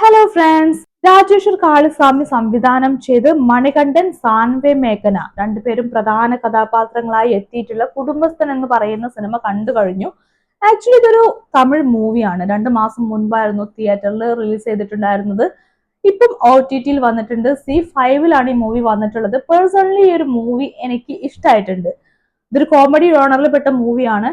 Hello friends Rajeshwar Kaliswamy സംവിധാനം ചെയ്ത് മണികണ്ഠൻ സാൻവേ മേഘന രണ്ടുപേരും പ്രധാന കഥാപാത്രങ്ങളായി എത്തിയിട്ടുള്ള കുടുംബസ്ഥൻ എന്ന് പറയുന്ന സിനിമ കണ്ടു കഴിഞ്ഞു. ആക്ച്വലി ഇതൊരു തമിഴ് മൂവിയാണ് രണ്ട് മാസം മുൻപായിരുന്നു തിയേറ്ററിൽ റിലീസ് ചെയ്തിട്ടുണ്ടായിരുന്നത്. ഇപ്പം ഒ ടി ടിയിൽ വന്നിട്ടുണ്ട്. സി ഫൈവിലാണ് ഈ മൂവി വന്നിട്ടുള്ളത്. പേഴ്സണലി ഈ ഒരു മൂവി എനിക്ക് ഇഷ്ടമായിട്ടുണ്ട് ഇതൊരു കോമഡി ഓണറിൽ പെട്ട മൂവിയാണ്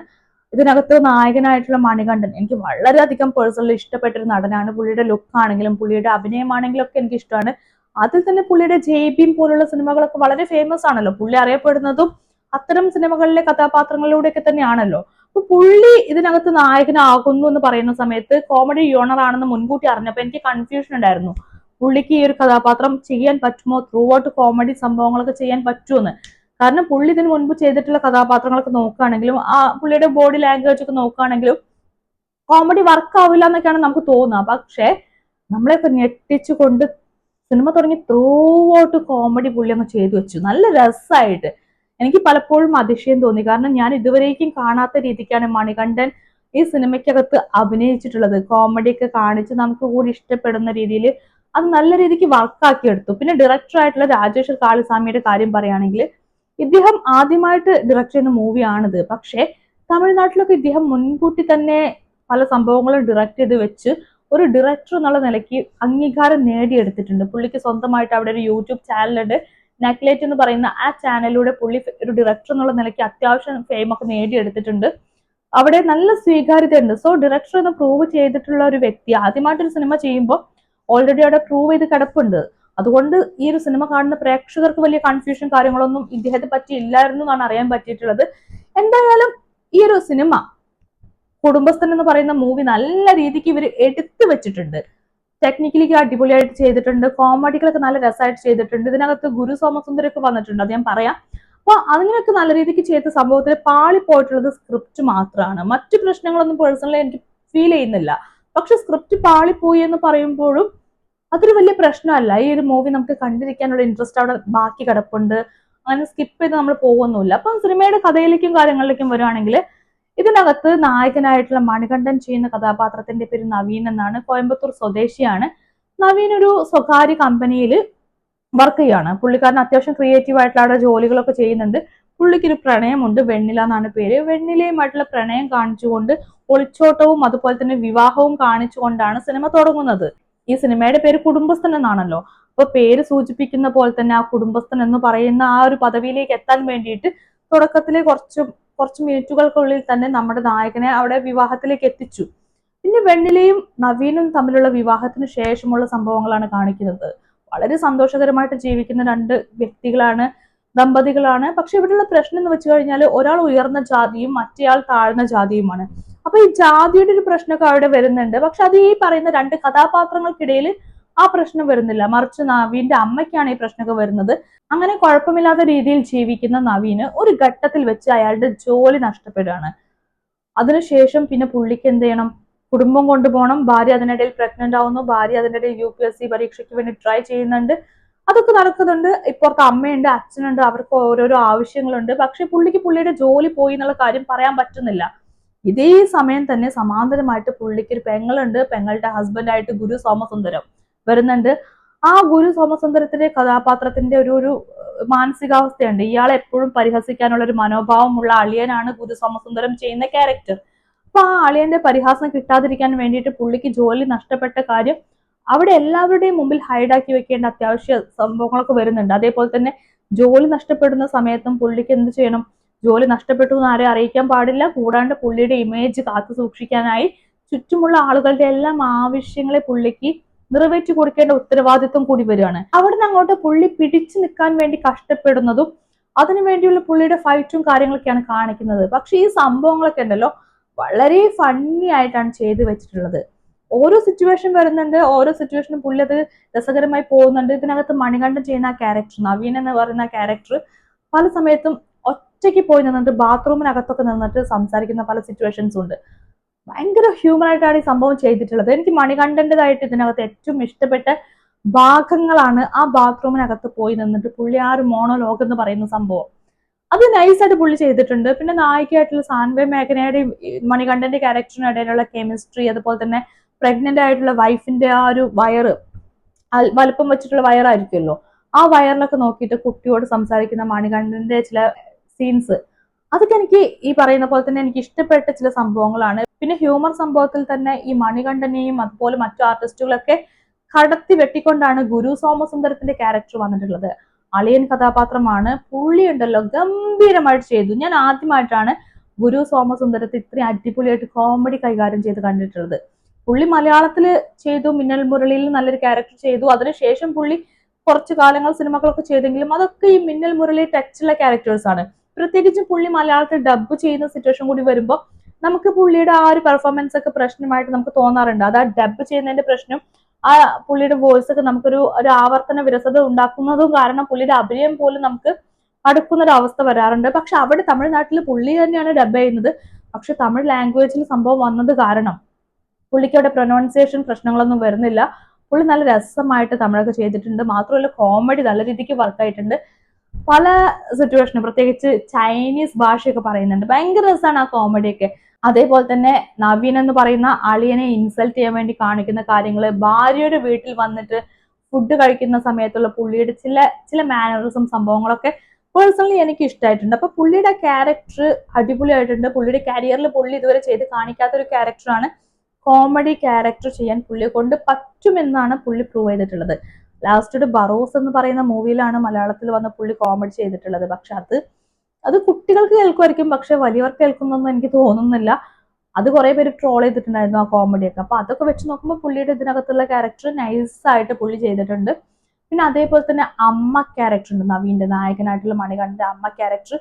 ഇതിനകത്ത് നായകനായിട്ടുള്ള മണികണ്ഠൻ. എനിക്ക് വളരെയധികം പേഴ്സണലി ഇഷ്ടപ്പെട്ട ഒരു നടനാണ്. പുള്ളിയുടെ ലുക്ക് ആണെങ്കിലും പുള്ളിയുടെ അഭിനയമാണെങ്കിലും ഒക്കെ എനിക്ക് ഇഷ്ടമാണ് അതിൽ തന്നെ പുള്ളിയുടെ ജയ്ബീം പോലുള്ള സിനിമകളൊക്കെ വളരെ ഫേമസ് ആണല്ലോ. പുള്ളി അറിയപ്പെടുന്നതും അത്തരം സിനിമകളിലെ കഥാപാത്രങ്ങളിലൂടെയൊക്കെ തന്നെയാണല്ലോ. അപ്പൊ പുള്ളി ഇതിനകത്ത് നായകനാകുന്നു എന്ന് പറയുന്ന സമയത്ത് കോമഡി യോണർ ആണെന്ന് മുൻകൂട്ടി അറിഞ്ഞപ്പോൾ എനിക്ക് കൺഫ്യൂഷൻ ഉണ്ടായിരുന്നു. പുള്ളിക്ക് ഈ ഒരു കഥാപാത്രം ചെയ്യാൻ പറ്റുമോ? ത്രൂ ഔട്ട് കോമഡി സംഭവങ്ങളൊക്കെ ചെയ്യാൻ പറ്റുമെന്ന് കാരണം പുള്ളി ഇതിന് മുൻപ് ചെയ്തിട്ടുള്ള കഥാപാത്രങ്ങളൊക്കെ നോക്കുകയാണെങ്കിലും ആ പുള്ളിയുടെ ബോഡി ലാംഗ്വേജ് ഒക്കെ നോക്കുകയാണെങ്കിലും കോമഡി വർക്ക് ആവില്ല എന്നൊക്കെയാണ് നമുക്ക് തോന്നുക പക്ഷേ നമ്മളെയൊക്കെ ഞെട്ടിച്ചുകൊണ്ട് സിനിമ തുടങ്ങി ത്രൂ ഔട്ട് കോമഡി പുള്ളി അങ്ങ് ചെയ്തു വെച്ചു. നല്ല രസമായിട്ട്. എനിക്ക് പലപ്പോഴും അതിശയം തോന്നി. കാരണം ഞാൻ ഇതുവരേക്കും കാണാത്ത രീതിക്കാണ് മണികണ്ഠൻ ഈ സിനിമയ്ക്കകത്ത് അഭിനയിച്ചിട്ടുള്ളത്. കോമഡി ഒക്കെ കാണിച്ച് നമുക്ക് കൂടി ഇഷ്ടപ്പെടുന്ന രീതിയിൽ അത് നല്ല രീതിക്ക് വർക്കാക്കി എടുത്തു. പിന്നെ ഡയറക്ടർ ആയിട്ടുള്ള രാജേഷ് കാളിസ്വാമിയുടെ കാര്യം പറയുകയാണെങ്കിൽ ഇദ്ദേഹം ആദ്യമായിട്ട് ഡയറക്റ്റ് ചെയ്യുന്ന മൂവിയാണിത് പക്ഷേ തമിഴ്നാട്ടിലൊക്കെ ഇദ്ദേഹം മുൻകൂട്ടി തന്നെ പല സംഭവങ്ങളും ഡിറക്റ്റ് ചെയ്ത് വെച്ച് ഒരു ഡയറക്ടർ എന്നുള്ള നിലയ്ക്ക് അംഗീകാരം നേടിയെടുത്തിട്ടുണ്ട്. പുള്ളിക്ക് സ്വന്തമായിട്ട് അവിടെ ഒരു യൂട്യൂബ് ചാനലുണ്ട് നെക്ലേറ്റ് എന്ന് പറയുന്ന ആ ചാനലിലൂടെ പുള്ളി ഒരു ഡയറക്ടർ എന്നുള്ള നിലയ്ക്ക് അത്യാവശ്യം ഫെയിം ഒക്കെ നേടിയെടുത്തിട്ടുണ്ട്. അവിടെ നല്ല സ്വീകാര്യത ഉണ്ട് സോ ഡയറക്ടർ എന്ന് പ്രൂവ് ചെയ്തിട്ടുള്ള ഒരു വ്യക്തി ആദ്യമായിട്ടൊരു സിനിമ ചെയ്യുമ്പോൾ ഓൾറെഡി അവിടെ പ്രൂവ് ചെയ്ത് കിടപ്പുണ്ട്. അതുകൊണ്ട് ഈ ഒരു സിനിമ കാണുന്ന പ്രേക്ഷകർക്ക് വലിയ കൺഫ്യൂഷൻ കാര്യങ്ങളൊന്നും ഇദ്ദേഹത്തെ പറ്റി ഇല്ലായിരുന്നു എന്നാണ് അറിയാൻ പറ്റിയിട്ടുള്ളത്. എന്തായാലും ഈ ഒരു സിനിമ കുടുംബസ്ഥൻ എന്ന് പറയുന്ന മൂവി നല്ല രീതിക്ക് ഇവർ എടുത്തു വെച്ചിട്ടുണ്ട്. ടെക്നിക്കലി അടിപൊളിയായിട്ട് ചെയ്തിട്ടുണ്ട്. കോമഡികളൊക്കെ നല്ല രസമായിട്ട് ചെയ്തിട്ടുണ്ട്. ഇതിനകത്ത് ഗുരു സോമസുന്ദരൊക്കെ വന്നിട്ടുണ്ട് അത് ഞാൻ പറയാം. അപ്പൊ അങ്ങനെയൊക്കെ നല്ല രീതിക്ക് ചെയ്ത സംഭവത്തിൽ പാളി പോയിട്ടുള്ളത് സ്ക്രിപ്റ്റ് മാത്രമാണ്. മറ്റു പ്രശ്നങ്ങളൊന്നും പേഴ്സണലി എനിക്ക് ഫീൽ ചെയ്യുന്നില്ല. പക്ഷെ സ്ക്രിപ്റ്റ് പാളിപ്പോയി എന്ന് പറയുമ്പോഴും അതൊരു വലിയ പ്രശ്നമല്ല. ഈ ഒരു മൂവി നമുക്ക് കണ്ടിരിക്കാനുള്ള ഇൻട്രസ്റ്റ് അവിടെ ബാക്കി കിടപ്പുണ്ട്. അങ്ങനെ സ്കിപ്പ് ചെയ്ത് നമ്മൾ പോകുന്നില്ല അപ്പം സിനിമയുടെ കഥയിലേക്കും കാര്യങ്ങളിലേക്കും വരുവാണെങ്കിൽ ഇതിനകത്ത് നായകനായിട്ടുള്ള മണികണ്ഠൻ ചെയ്യുന്ന കഥാപാത്രത്തിന്റെ പേര് നവീൻ എന്നാണ്. കോയമ്പത്തൂർ സ്വദേശിയാണ്. നവീൻ ഒരു സ്വകാര്യ കമ്പനിയിൽ വർക്ക് ചെയ്യാണ് പുള്ളിക്കാരൻ അത്യാവശ്യം ക്രിയേറ്റീവ് ആയിട്ടുള്ള അവിടെ ജോലികളൊക്കെ ചെയ്യുന്നുണ്ട്. പുള്ളിക്ക് ഒരു പ്രണയമുണ്ട്. വെണ്ണില എന്നാണ് പേര്. വെണ്ണിലയുമായിട്ടുള്ള പ്രണയം കാണിച്ചുകൊണ്ട് ഒളിച്ചോട്ടവും അതുപോലെ തന്നെ വിവാഹവും കാണിച്ചുകൊണ്ടാണ് സിനിമ തുടങ്ങുന്നത്. ഈ സിനിമയുടെ പേര് കുടുംബസ്ഥൻ എന്നാണല്ലോ. അപ്പൊ പേര് സൂചിപ്പിക്കുന്ന പോലെ തന്നെ ആ കുടുംബസ്ഥൻ എന്ന് പറയുന്ന ആ ഒരു പദവിയിലേക്ക് എത്താൻ വേണ്ടിയിട്ട് തുടക്കത്തിലെ കുറച്ച് കുറച്ച് മിനിറ്റുകൾക്കുള്ളിൽ തന്നെ നമ്മുടെ നായകനെ അവിടെ വിവാഹത്തിലേക്ക് എത്തിച്ചു. പിന്നെ വെണ്ണിലയും നവീനും തമ്മിലുള്ള വിവാഹത്തിന് ശേഷമുള്ള സംഭവങ്ങളാണ് കാണിക്കുന്നത്. വളരെ സന്തോഷകരമായിട്ട് ജീവിക്കുന്ന രണ്ട് വ്യക്തികളാണ് ദമ്പതികളാണ്. പക്ഷെ ഇവിടെയുള്ള പ്രശ്നം എന്ന് വെച്ച് കഴിഞ്ഞാൽ ഒരാൾ ഉയർന്ന ജാതിയും മറ്റേയാൾ താഴ്ന്ന ജാതിയുമാണ്. അപ്പൊ ഈ ജാതിയുടെ ഒരു പ്രശ്നമൊക്കെ അവിടെ വരുന്നുണ്ട്. പക്ഷെ അത് ഈ പറയുന്ന രണ്ട് കഥാപാത്രങ്ങൾക്കിടയിൽ ആ പ്രശ്നം വരുന്നില്ല. മറിച്ച് നവീന്റെ അമ്മയ്ക്കാണ് ഈ പ്രശ്നമൊക്കെ വരുന്നത്. അങ്ങനെ കുഴപ്പമില്ലാത്ത രീതിയിൽ ജീവിക്കുന്ന നവീന് ഒരു ഘട്ടത്തിൽ വെച്ച് അയാളുടെ ജോലി നഷ്ടപ്പെടുകയാണ്. അതിനുശേഷം പിന്നെ പുള്ളിക്ക് എന്ത് ചെയ്യണം? കുടുംബം കൊണ്ടുപോകണം. ഭാര്യ അതിനിടയിൽ പ്രഗ്നന്റ് ആവുന്നു. ഭാര്യ അതിനിടയിൽ യു പി എസ് സി പരീക്ഷയ്ക്ക് വേണ്ടി ട്രൈ ചെയ്യുന്നുണ്ട്. അതൊക്കെ നടക്കുന്നുണ്ട്. ഇപ്പുറത്ത് അമ്മയുണ്ട് അച്ഛനുണ്ട്. അവർക്ക് ഓരോരോ ആവശ്യങ്ങളുണ്ട്. പക്ഷെ പുള്ളിക്ക് പുള്ളിയുടെ ജോലി പോയി എന്നുള്ള കാര്യം പറയാൻ പറ്റുന്നില്ല. ഇതേ സമയം തന്നെ സമാന്തരമായിട്ട് പുള്ളിക്ക് ഒരു പെങ്ങളുണ്ട്. പെങ്ങളുടെ ഹസ്ബൻഡായിട്ട് ഗുരു സോമസുന്ദരം വരുന്നുണ്ട്. ആ ഗുരു സോമസുന്ദരത്തിന്റെ കഥാപാത്രത്തിന്റെ ഒരു ഒരു മാനസികാവസ്ഥയുണ്ട്. ഇയാളെ എപ്പോഴും പരിഹസിക്കാനുള്ള ഒരു മനോഭാവമുള്ള അളിയനാണ് ഗുരു സോമസുന്ദരം ചെയ്യുന്ന ക്യാരക്ടർ അപ്പൊ ആ അളിയന്റെ പരിഹാസം കിട്ടാതിരിക്കാൻ വേണ്ടിയിട്ട് പുള്ളിക്ക് ജോലി നഷ്ടപ്പെട്ട കാര്യം അവിടെ എല്ലാവരുടെയും മുമ്പിൽ ഹൈഡാക്കി വെക്കേണ്ട അത്യാവശ്യ സംഭവങ്ങളൊക്കെ വരുന്നുണ്ട്. അതേപോലെ തന്നെ ജോലി നഷ്ടപ്പെടുന്ന സമയത്തും പുള്ളിക്ക് എന്ത് ചെയ്യണം? ജോലി നഷ്ടപ്പെട്ടു എന്ന് ആരെയും അറിയിക്കാൻ പാടില്ല. കൂടാണ്ട് പുള്ളിയുടെ ഇമേജ് കാത്തു സൂക്ഷിക്കാനായി ചുറ്റുമുള്ള ആളുകളുടെ എല്ലാം ആവശ്യങ്ങളെ പുള്ളിക്ക് നിറവേറ്റി കൊടുക്കേണ്ട ഉത്തരവാദിത്വം കൂടി വരികയാണ്. അവിടെ നിന്ന് അങ്ങോട്ട് പുള്ളി പിടിച്ചു നിൽക്കാൻ വേണ്ടി കഷ്ടപ്പെടുന്നതും അതിനു വേണ്ടിയുള്ള പുള്ളിയുടെ ഫൈറ്റും കാര്യങ്ങളൊക്കെയാണ് കാണിക്കുന്നത്. പക്ഷെ ഈ സംഭവങ്ങളൊക്കെ ഉണ്ടല്ലോ വളരെ ഫണ്ണി ആയിട്ടാണ് ചെയ്തു വെച്ചിട്ടുള്ളത്. ഓരോ സിറ്റുവേഷൻ വരുന്നുണ്ട് ഓരോ സിറ്റുവേഷനും പുള്ളി അത് രസകരമായി പോകുന്നുണ്ട്. ഇതിനകത്ത് മണികണ്ഠൻ ചെയ്യുന്ന ആ ക്യാരക്ടർ നവീൻ എന്ന് പറയുന്ന ക്യാരക്ടർ പല സമയത്തും ഒറ്റയ്ക്ക് പോയി നിന്നിട്ട് ബാത്റൂമിനകത്തൊക്കെ നിന്നിട്ട് സംസാരിക്കുന്ന പല സിറ്റുവേഷൻസും ഉണ്ട്. ഭയങ്കര ഹ്യൂമൻ ആയിട്ടാണ് ഈ സംഭവം ചെയ്തിട്ടുള്ളത്. എനിക്ക് മണികണ്ഠന്റെതായിട്ട് ഇതിനകത്ത് ഏറ്റവും ഇഷ്ടപ്പെട്ട ഭാഗങ്ങളാണ് ആ ബാത്റൂമിനകത്ത് പോയി നിന്നിട്ട് പുള്ളി ആ ഒരു മോണോലോഗ് എന്ന് പറയുന്ന സംഭവം. അത് നൈസായിട്ട് പുള്ളി ചെയ്തിട്ടുണ്ട്. പിന്നെ നായികയായിട്ടുള്ള സാൻവേ മേഘനയുടെയും മണികണ്ഠന്റെ ക്യാരക്ടറിനും ഇടയിലുള്ള കെമിസ്ട്രി അതുപോലെ തന്നെ പ്രഗ്നന്റ് ആയിട്ടുള്ള വൈഫിന്റെ ആ ഒരു വയറ് വലുപ്പം വെച്ചിട്ടുള്ള വയറായിരിക്കുമല്ലോ. ആ വയറിലൊക്കെ നോക്കിയിട്ട് കുട്ടിയോട് സംസാരിക്കുന്ന മണികണ്ഠന്റെ ചില സീൻസ് അതൊക്കെ എനിക്ക് ഈ പറയുന്ന പോലെ തന്നെ എനിക്ക് ഇഷ്ടപ്പെട്ട ചില സംഭവങ്ങളാണ്. പിന്നെ ഹ്യൂമർ സംഭവത്തിൽ തന്നെ ഈ മണികണ്ഠനെയും അതുപോലെ മറ്റു ആർട്ടിസ്റ്റുകളൊക്കെ കടത്തി വെട്ടിക്കൊണ്ടാണ് ഗുരു സോമസുന്ദരത്തിന്റെ ക്യാരക്ടർ വന്നിട്ടുള്ളത്. അളിയൻ കഥാപാത്രമാണ്. പുള്ളി ഉണ്ടല്ലോ ഗംഭീരമായിട്ട് ചെയ്തു. ഞാൻ ആദ്യമായിട്ടാണ് ഗുരു സോമസുന്ദരത്തെ ഇത്രയും അടിപൊളിയായിട്ട് കോമഡി കൈകാര്യം ചെയ്ത് കണ്ടിട്ടുള്ളത്. പുള്ളി മലയാളത്തിൽ ചെയ്തു മിന്നൽ മുരളിയിൽ നല്ലൊരു ക്യാരക്ടർ ചെയ്തു. അതിനുശേഷം പുള്ളി കുറച്ച് കാലങ്ങൾ സിനിമകളൊക്കെ ചെയ്തെങ്കിലും അതൊക്കെ ഈ മിന്നൽ മുരളി ടച്ചുള്ള ക്യാരക്ടേഴ്സ് ആണ്. പ്രത്യേകിച്ച് പുള്ളി മലയാളത്തിൽ ഡബ് ചെയ്യുന്ന സിറ്റുവേഷൻ കൂടി വരുമ്പോൾ നമുക്ക് പുള്ളിയുടെ ആ ഒരു പെർഫോമൻസ് ഒക്കെ പ്രശ്നമായിട്ട് നമുക്ക് തോന്നാറുണ്ട്. അത് ആ ഡബ് ചെയ്യുന്നതിന്റെ പ്രശ്നം ആ പുള്ളിയുടെ വോയിസ് ഒക്കെ നമുക്കൊരു ഒരു ആവർത്തന വിരസത ഉണ്ടാക്കുന്നതും കാരണം പുള്ളിയുടെ അഭിനയം പോലും നമുക്ക് അടുക്കുന്ന ഒരു അവസ്ഥ വരാറുണ്ട്. പക്ഷെ അവിടെ തമിഴ്നാട്ടിൽ പുള്ളി തന്നെയാണ് ഡബ് ചെയ്യുന്നത്. പക്ഷെ തമിഴ് ലാംഗ്വേജിൽ സംഭവം വന്നത് കാരണം പുള്ളിക്ക് അവിടെ പ്രൊനൗൺസിയേഷൻ പ്രശ്നങ്ങളൊന്നും വരുന്നില്ല. പുള്ളി നല്ല രസമായിട്ട് തമിഴൊക്കെ ചെയ്തിട്ടുണ്ട്. മാത്രമല്ല കോമഡി നല്ല രീതിക്ക് വർക്കായിട്ടുണ്ട് പല സിറ്റുവേഷനും പ്രത്യേകിച്ച് ചൈനീസ് ഭാഷയൊക്കെ പറയുന്നുണ്ട്. ഭയങ്കര രസമാണ് ആ കോമഡിയൊക്കെ അതേപോലെ തന്നെ നവീൻ എന്ന് പറയുന്ന അളിയനെ ഇൻസൾട്ട് ചെയ്യാൻ വേണ്ടി കാണിക്കുന്ന കാര്യങ്ങൾ ഭാര്യയുടെ വീട്ടിൽ വന്നിട്ട് ഫുഡ് കഴിക്കുന്ന സമയത്തുള്ള പുള്ളിയുടെ ചില ചില മാനറിസം സംഭവങ്ങളൊക്കെ പേഴ്സണലി എനിക്ക് ഇഷ്ടമായിട്ടുണ്ട് അപ്പൊ പുള്ളിയുടെ ക്യാരക്ടർ അടിപൊളിയായിട്ടുണ്ട്. പുള്ളിയുടെ കരിയറിൽ പുള്ളി ഇതുവരെ ചെയ്ത് കാണിക്കാത്ത ഒരു ക്യാരക്ടറാണ് കോമഡി ക്യാരക്ടർ ചെയ്യാൻ പുള്ളിയെ കൊണ്ട് പറ്റുമെന്നാണ് പുള്ളി പ്രൂവ് ചെയ്തിട്ടുള്ളത്. ലാസ്റ്റ് ബറോസ് എന്ന് പറയുന്ന മൂവിയിലാണ് മലയാളത്തിൽ വന്ന പുള്ളി കോമഡി ചെയ്തിട്ടുള്ളത്. പക്ഷെ അത് അത് കുട്ടികൾക്ക് കേൾക്കുമായിരിക്കും. പക്ഷെ വലിയവർക്ക് കേൾക്കുന്നൊന്നും എനിക്ക് തോന്നുന്നില്ല. അത് കുറെ പേര് ട്രോൾ ചെയ്തിട്ടുണ്ടായിരുന്നു ആ കോമഡിയൊക്കെ അപ്പൊ അതൊക്കെ വെച്ച് നോക്കുമ്പോൾ പുള്ളിയുടെ ഇതിനകത്തുള്ള ക്യാരക്ടർ നൈസ് ആയിട്ട് പുള്ളി ചെയ്തിട്ടുണ്ട്. പിന്നെ അതേപോലെ തന്നെ അമ്മ ക്യാരക്ടർ ഉണ്ട്. നവീന്റെ നായകനായിട്ടുള്ള മണികണ്ഠന്റെ അമ്മ ക്യാരക്ടർ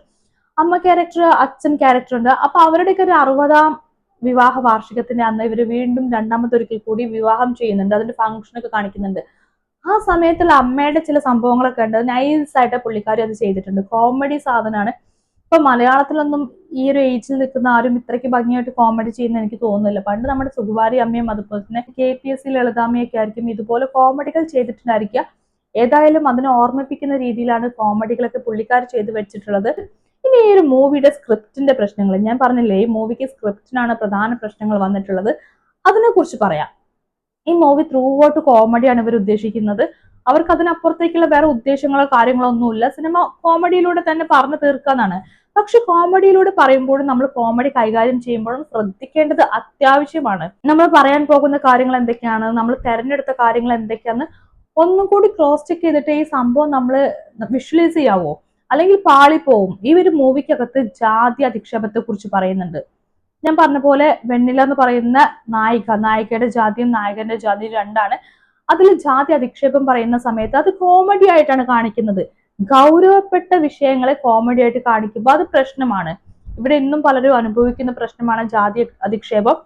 അമ്മ ക്യാരക്ടർ അച്ഛൻ ക്യാരക്ടർ ഉണ്ട്. അപ്പൊ അവരുടെയൊക്കെ ഒരു അറുപതാം വിവാഹ വാർഷികത്തിന്റെ അന്ന് ഇവർ വീണ്ടും രണ്ടാമത്തെ ഒരിക്കൽ കൂടി വിവാഹം ചെയ്യുന്നുണ്ട്. അതിന്റെ ഫംഗ്ഷൻ ഒക്കെ കാണിക്കുന്നുണ്ട്. ആ സമയത്തുള്ള അമ്മയുടെ ചില സംഭവങ്ങളൊക്കെ ഉണ്ട്. നൈസായിട്ട് പുള്ളിക്കാരി അത് ചെയ്തിട്ടുണ്ട്. കോമഡി സാധനമാണ് ഇപ്പൊ മലയാളത്തിലൊന്നും ഈ ഒരു ഏജിൽ നിൽക്കുന്ന ആരും ഇത്രയ്ക്ക് ഭംഗിയായിട്ട് കോമഡി ചെയ്യുന്ന എനിക്ക് തോന്നുന്നില്ല. പണ്ട് നമ്മുടെ സുകുമാരി അമ്മയും അതുപോലെ തന്നെ കെ പി എസ് സി ലളിതാമ്മയൊക്കെ ആയിരിക്കും ഇതുപോലെ കോമഡികൾ ചെയ്തിട്ടുണ്ടായിരിക്കുക. ഏതായാലും അതിനെ ഓർമ്മിപ്പിക്കുന്ന രീതിയിലാണ് കോമഡികളൊക്കെ പുള്ളിക്കാർ ചെയ്തു വെച്ചിട്ടുള്ളത്. ഇനി ഈ ഒരു മൂവിയുടെ സ്ക്രിപ്റ്റിന്റെ പ്രശ്നങ്ങൾ. ഞാൻ പറഞ്ഞില്ലേ ഈ മൂവിക്ക് സ്ക്രിപ്റ്റിനാണ് പ്രധാന പ്രശ്നങ്ങൾ വന്നിട്ടുള്ളത്. അതിനെക്കുറിച്ച് പറയാം. ഈ മൂവി ത്രൂ ഔട്ട് കോമഡിയാണ് ഇവർ ഉദ്ദേശിക്കുന്നത്. അവർക്ക് അതിനപ്പുറത്തേക്കുള്ള വേറെ ഉദ്ദേശങ്ങളോ കാര്യങ്ങളോ ഒന്നുമില്ല. സിനിമ കോമഡിയിലൂടെ തന്നെ പറഞ്ഞു തീർക്കാന്നാണ് പക്ഷെ കോമഡിയിലൂടെ പറയുമ്പോഴും നമ്മൾ കോമഡി കൈകാര്യം ചെയ്യുമ്പോഴും ശ്രദ്ധിക്കേണ്ടത് അത്യാവശ്യമാണ്. നമ്മൾ പറയാൻ പോകുന്ന കാര്യങ്ങൾ എന്തൊക്കെയാണ്? നമ്മൾ തെരഞ്ഞെടുത്ത കാര്യങ്ങൾ എന്തൊക്കെയാണ് ഒന്നും കൂടി ക്രോസ് ചെക്ക് ചെയ്തിട്ട് ഈ സംഭവം നമ്മൾ വിഷ്വലൈസ് ചെയ്യാവോ? അല്ലെങ്കിൽ പാളിപ്പോവും. ഈ ഒരു മൂവിക്കകത്ത് ജാതി അധിക്ഷേപത്തെ കുറിച്ച് പറയുന്നുണ്ട്. ഞാൻ പറഞ്ഞ പോലെ വെണ്ണില എന്ന് പറയുന്ന നായിക നായികയുടെ ജാതിയും നായകന്റെ ജാതിയും രണ്ടാണ്. അതിൽ ജാതി അധിക്ഷേപം പറയുന്ന സമയത്ത് അത് കോമഡി ആയിട്ടാണ് കാണിക്കുന്നത്. ഗൗരവപ്പെട്ട വിഷയങ്ങളെ കോമഡി ആയിട്ട് കാണിക്കുമ്പോൾ അത് പ്രശ്നമാണ്. ഇവിടെ ഇന്നും പലരും അനുഭവിക്കുന്ന പ്രശ്നമാണ് ജാതി അധിക്ഷേപം.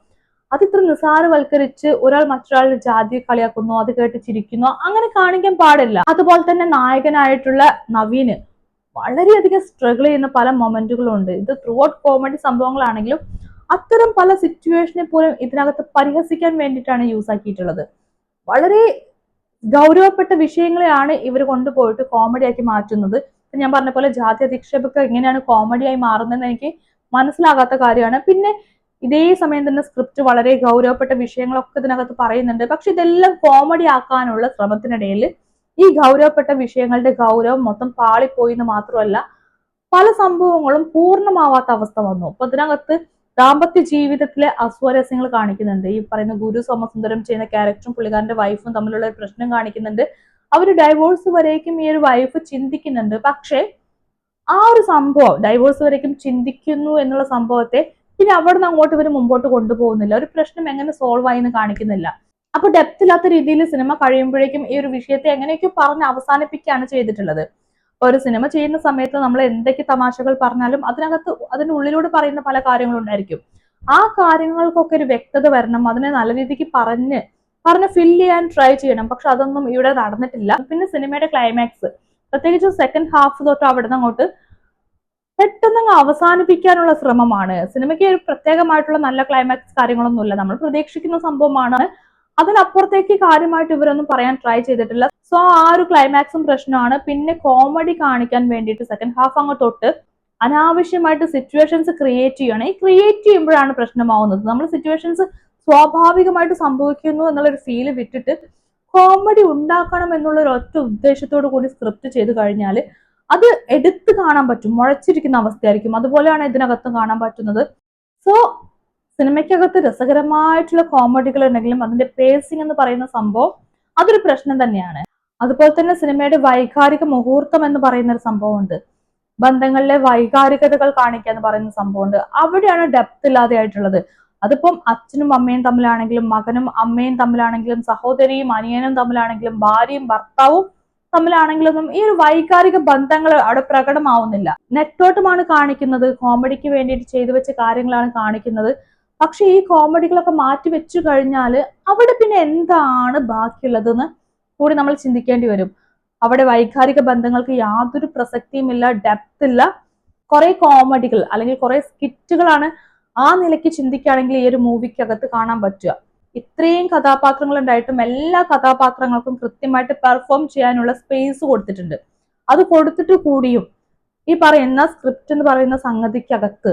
അത് ഇത്ര നിസാരവൽക്കരിച്ച് ഒരാൾ മറ്റൊരാളുടെ ജാതി കളിയാക്കുന്നു അത് കേട്ട് ചിരിക്കുന്നു അങ്ങനെ കാണിക്കാൻ പാടില്ല. അതുപോലെ തന്നെ നായകനായിട്ടുള്ള നവീന് വളരെയധികം സ്ട്രഗിൾ ചെയ്യുന്ന പല മൊമെന്റുകളും ഉണ്ട് ഇത് ത്രൂ ഔട്ട് കോമഡി സംഭവങ്ങളാണെങ്കിലും അത്തരം പല സിറ്റുവേഷനെ പോലും ഇതിനകത്ത് പരിഹസിക്കാൻ വേണ്ടിയിട്ടാണ് യൂസ് ആക്കിയിട്ടുള്ളത്. വളരെ ഗൗരവപ്പെട്ട വിഷയങ്ങളെയാണ് ഇവർ കൊണ്ടുപോയിട്ട് കോമഡി ആക്കി മാറ്റുന്നത്. ഞാൻ പറഞ്ഞ പോലെ ജാതി അധിക്ഷേപമൊക്കെ എങ്ങനെയാണ് കോമഡിയായി മാറുന്നതെന്ന് എനിക്ക് മനസ്സിലാകാത്ത കാര്യമാണ്. പിന്നെ ഇതേ സമയം തന്നെ സ്ക്രിപ്റ്റ് വളരെ ഗൗരവപ്പെട്ട വിഷയങ്ങളൊക്കെ ഇതിനകത്ത് പറയുന്നുണ്ട്. പക്ഷെ ഇതെല്ലാം കോമഡി ആക്കാനുള്ള ശ്രമത്തിനിടയിൽ ഈ ഗൗരവപ്പെട്ട വിഷയങ്ങളുടെ ഗൗരവം മൊത്തം പാളിപ്പോയി എന്ന് മാത്രമല്ല പല സംഭവങ്ങളും പൂർണമാവാത്ത അവസ്ഥ വന്നു. അപ്പൊ ഇതിനകത്ത് ദാമ്പത്യ ജീവിതത്തിലെ അസ്വാരസ്യങ്ങൾ കാണിക്കുന്നുണ്ട്. ഈ പറയുന്ന ഗുരു സോമസുന്ദരം ചെയ്യുന്ന ക്യാരക്ടറും പുള്ളിക്കാരന്റെ വൈഫും തമ്മിലുള്ള പ്രശ്നം കാണിക്കുന്നുണ്ട്. അവർ ഡൈവോഴ്സ് വരേക്കും ഈ ഒരു വൈഫ് ചിന്തിക്കുന്നുണ്ട്. പക്ഷേ ആ ഒരു സംഭവം ഡൈവോഴ്സ് വരേക്കും ചിന്തിക്കുന്നു എന്നുള്ള സംഭവത്തെ പിന്നെ അവിടെ നിന്ന് അങ്ങോട്ട് ഇവർ മുമ്പോട്ട് കൊണ്ടുപോകുന്നില്ല. ഒരു പ്രശ്നം എങ്ങനെ സോൾവ് ആയി എന്ന് കാണിക്കുന്നില്ല. അപ്പൊ ഡെപ്ത് ഇല്ലാത്ത രീതിയിൽ സിനിമ കഴിയുമ്പോഴേക്കും ഈ ഒരു വിഷയത്തെ എങ്ങനെയൊക്കെ പറഞ്ഞ് അവസാനിപ്പിക്കുകയാണ് ചെയ്തിട്ടുള്ളത്. ഒരു സിനിമ ചെയ്യുന്ന സമയത്ത് നമ്മൾ എന്തൊക്കെ തമാശകൾ പറഞ്ഞാലും അതിനകത്ത് അതിനുള്ളിലൂടെ പറയുന്ന പല കാര്യങ്ങളും ഉണ്ടായിരിക്കും. ആ കാര്യങ്ങൾക്കൊക്കെ ഒരു വ്യക്തത വരണം അതിനെ നല്ല രീതിക്ക് പറഞ്ഞ് പറഞ്ഞ് ഫില്ല് ചെയ്യാൻ ട്രൈ ചെയ്യണം. പക്ഷെ അതൊന്നും ഇവിടെ നടന്നിട്ടില്ല. പിന്നെ സിനിമയുടെ ക്ലൈമാക്സ് പ്രത്യേകിച്ച് സെക്കൻഡ് ഹാഫ് തൊട്ട് അവിടെ അങ്ങോട്ട് പെട്ടെന്ന് അവസാനിപ്പിക്കാനുള്ള ശ്രമമാണ്. സിനിമയ്ക്ക് ഒരു പ്രത്യേകമായിട്ടുള്ള നല്ല ക്ലൈമാക്സ് കാര്യങ്ങളൊന്നുമില്ല. നമ്മൾ പ്രതീക്ഷിക്കുന്ന സംഭവമാണ്. അതിനപ്പുറത്തേക്ക് കാര്യമായിട്ട് ഇവരൊന്നും പറയാൻ ട്രൈ ചെയ്തിട്ടില്ല. സോ ആ ഒരു ക്ലൈമാക്സും പ്രശ്നമാണ് പിന്നെ കോമഡി കാണിക്കാൻ വേണ്ടിയിട്ട് സെക്കൻഡ് ഹാഫ് അങ്ങ് തൊട്ട് അനാവശ്യമായിട്ട് സിറ്റുവേഷൻസ് ക്രിയേറ്റ് ചെയ്യണം ഈ ക്രിയേറ്റ് ചെയ്യുമ്പോഴാണ് പ്രശ്നമാവുന്നത്. നമ്മൾ സിറ്റുവേഷൻസ് സ്വാഭാവികമായിട്ട് സംഭവിക്കുന്നു എന്നുള്ളൊരു ഫീൽ വിട്ടിട്ട് കോമഡി ഉണ്ടാക്കണം എന്നുള്ള ഒരു ഒറ്റ ഉദ്ദേശത്തോടു കൂടി സ്ക്രിപ്റ്റ് ചെയ്ത് കഴിഞ്ഞാൽ അത് എടുത്തു കാണാൻ പറ്റും. മുഴച്ചിരിക്കുന്ന അവസ്ഥയായിരിക്കും. അതുപോലെയാണ് ഇതിനകത്തും കാണാൻ പറ്റുന്നത്. സോ സിനിമയ്ക്കകത്ത് രസകരമായിട്ടുള്ള കോമഡികൾ ഉണ്ടെങ്കിലും അതിന്റെ പേസിംഗ് എന്ന് പറയുന്ന സംഭവം അതൊരു പ്രശ്നം തന്നെയാണ്. അതുപോലെ തന്നെ സിനിമയുടെ വൈകാരിക മുഹൂർത്തം എന്ന് പറയുന്ന ഒരു സംഭവമുണ്ട്. ബന്ധങ്ങളിലെ വൈകാരികതകൾ കാണിക്കുക എന്ന് പറയുന്ന സംഭവമുണ്ട്. അവിടെയാണ് ഡെപ്ത് ഇല്ലാതെ ആയിട്ടുള്ളത്. അതിപ്പം അച്ഛനും അമ്മയും തമ്മിലാണെങ്കിലും മകനും അമ്മയും തമ്മിലാണെങ്കിലും സഹോദരിയും അനിയനും തമ്മിലാണെങ്കിലും ഭാര്യയും ഭർത്താവും തമ്മിലാണെങ്കിലും ഈ ഒരു വൈകാരിക ബന്ധങ്ങൾ അവിടെ പ്രകടമാവുന്നില്ല. നെറ്റോട്ടമാണ് കാണിക്കുന്നത്. കോമഡിക്ക് വേണ്ടിയിട്ട് ചെയ്തു വെച്ച കാര്യങ്ങളാണ് കാണിക്കുന്നത്. പക്ഷെ ഈ കോമഡികളൊക്കെ മാറ്റി വെച്ചു കഴിഞ്ഞാൽ അവിടെ പിന്നെ എന്താണ് ബാക്കിയുള്ളതെന്ന് കൂടി നമ്മൾ ചിന്തിക്കേണ്ടി വരും. അവിടെ വൈകാരിക ബന്ധങ്ങൾക്ക് യാതൊരു പ്രസക്തിയുമില്ല ഡെപ്ത് ഇല്ല. കുറെ കോമഡികൾ അല്ലെങ്കിൽ കുറെ സ്കിറ്റുകളാണ് ആ നിലയ്ക്ക് ചിന്തിക്കുകയാണെങ്കിൽ ഈ ഒരു മൂവിക്കകത്ത് കാണാൻ പറ്റുക. ഇത്രയും കഥാപാത്രങ്ങൾ ഉണ്ടായിട്ടും എല്ലാ കഥാപാത്രങ്ങൾക്കും കൃത്യമായിട്ട് പെർഫോം ചെയ്യാനുള്ള സ്പേസ് കൊടുത്തിട്ടുണ്ട്. അത് കൊടുത്തിട്ട് കൂടിയും ഈ പറയുന്ന സ്ക്രിപ്റ്റ് എന്ന് പറയുന്ന സംഗതിക്കകത്ത്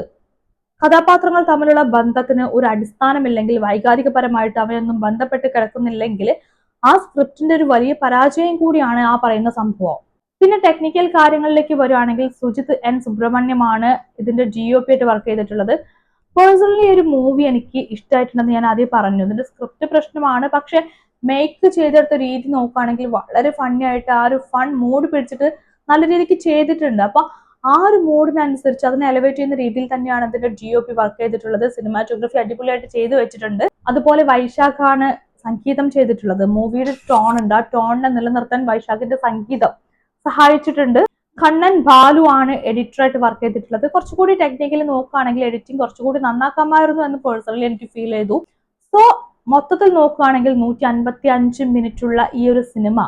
കഥാപാത്രങ്ങൾ തമ്മിലുള്ള ബന്ധത്തിന് ഒരു അടിസ്ഥാനമില്ലെങ്കിൽ വൈകാരികപരമായിട്ട് അവയൊന്നും ബന്ധപ്പെട്ട് കിടക്കുന്നില്ലെങ്കിൽ ആ സ്ക്രിപ്റ്റിന്റെ ഒരു വലിയ പരാജയം കൂടിയാണ് ആ പറയുന്ന സംഭവം. പിന്നെ ടെക്നിക്കൽ കാര്യങ്ങളിലേക്ക് വരുവാണെങ്കിൽ സുജിത് എൻ. സുബ്രഹ്മണ്യമാണ് ഇതിന്റെ ജി ഒ പി ആയിട്ട് വർക്ക് ചെയ്തിട്ടുള്ളത്. പേഴ്സണലി ഒരു മൂവി എനിക്ക് ഇഷ്ടമായിട്ടുണ്ടെന്ന് ഞാൻ ആദ്യം പറഞ്ഞു. ഇതിന്റെ സ്ക്രിപ്റ്റ് പ്രശ്നമാണ്. പക്ഷെ മേക്ക് ചെയ്തെടുത്ത രീതി നോക്കുകയാണെങ്കിൽ വളരെ ഫണ്ണി ആയിട്ട് ആ ഒരു ഫൺ മൂഡ് പിടിച്ചിട്ട് നല്ല രീതിക്ക് ചെയ്തിട്ടുണ്ട്. അപ്പൊ ആ ഒരു മൂഡിനനുസരിച്ച് അതിനെ എലവേറ്റ് ചെയ്യുന്ന രീതിയിൽ തന്നെയാണ് അതിന്റെ ജി ഒ പി വർക്ക് ചെയ്തിട്ടുള്ളത്. സിനിമാറ്റോഗ്രഫി അടിപൊളിയായിട്ട് ചെയ്തു വെച്ചിട്ടുണ്ട്. അതുപോലെ വൈശാഖാണ് സംഗീതം ചെയ്തിട്ടുള്ളത്. മൂവിയുടെ ടോൺ ഉണ്ട്. ആ ടോണിനെ നിലനിർത്താൻ വൈശാഖിന്റെ സംഗീതം സഹായിച്ചിട്ടുണ്ട്. കണ്ണൻ ബാലു ആണ് എഡിറ്ററായിട്ട് വർക്ക് ചെയ്തിട്ടുള്ളത്. കുറച്ചുകൂടി ടെക്നിക്കലി നോക്കുകയാണെങ്കിൽ എഡിറ്റിംഗ് കുറച്ചുകൂടി നന്നാക്കാമായിരുന്നു എന്ന് പേഴ്സണലി എനിക്ക് ഫീൽ ചെയ്തു. സോ മൊത്തത്തിൽ നോക്കുകയാണെങ്കിൽ നൂറ്റി അൻപത്തി അഞ്ച് മിനിറ്റുള്ള ഈ ഒരു സിനിമ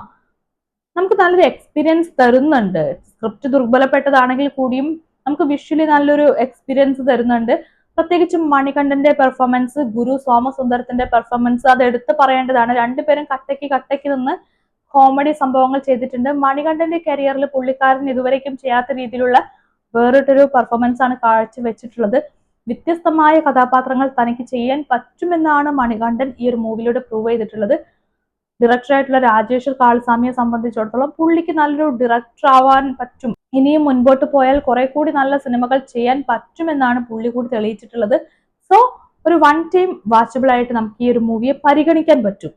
നമുക്ക് നല്ലൊരു എക്സ്പീരിയൻസ് തരുന്നുണ്ട്. സ്ക്രിപ്റ്റ് ദുർബലപ്പെട്ടതാണെങ്കിൽ കൂടിയും നമുക്ക് വിഷ്വലി നല്ലൊരു എക്സ്പീരിയൻസ് തരുന്നുണ്ട്. പ്രത്യേകിച്ചും മണികണ്ഠന്റെ പെർഫോമൻസ് ഗുരു സോമസുന്ദരത്തിന്റെ പെർഫോമൻസ് അത് എടുത്തു പറയേണ്ടതാണ്. രണ്ടുപേരും കട്ടയ്ക്ക് കട്ടയ്ക്ക് നിന്ന് കോമഡി സംഭവങ്ങൾ ചെയ്തിട്ടുണ്ട്. മണികണ്ഠന്റെ കരിയറിൽ പുള്ളിക്കാരൻ ഇതുവരേക്കും ചെയ്യാത്ത രീതിയിലുള്ള വേറിട്ടൊരു പെർഫോമൻസ് ആണ് കാഴ്ചവെച്ചിട്ടുള്ളത്. വ്യത്യസ്തമായ കഥാപാത്രങ്ങൾ തനിക്ക് ചെയ്യാൻ പറ്റുമെന്നാണ് മണികണ്ഠൻ ഈ ഒരു മൂവിയിലൂടെ പ്രൂവ് ചെയ്തിട്ടുള്ളത്. ഡയറക്ടറായിട്ടുള്ള രാജേഷ് കാൾസ്വാമിയെ സംബന്ധിച്ചിടത്തോളം പുള്ളിക്ക് നല്ലൊരു ഡയറക്ടർ ആവാൻ പറ്റും. ഇനിയും മുൻപോട്ട് പോയാൽ കുറെ കൂടി നല്ല സിനിമകൾ ചെയ്യാൻ പറ്റുമെന്നാണ് പുള്ളി കൂടി തെളിയിച്ചിട്ടുള്ളത്. സോ ഒരു വൺ ടൈം വാച്ചബിൾ ആയിട്ട് നമുക്ക് ഈ ഒരു മൂവിയെ പരിഗണിക്കാൻ പറ്റും.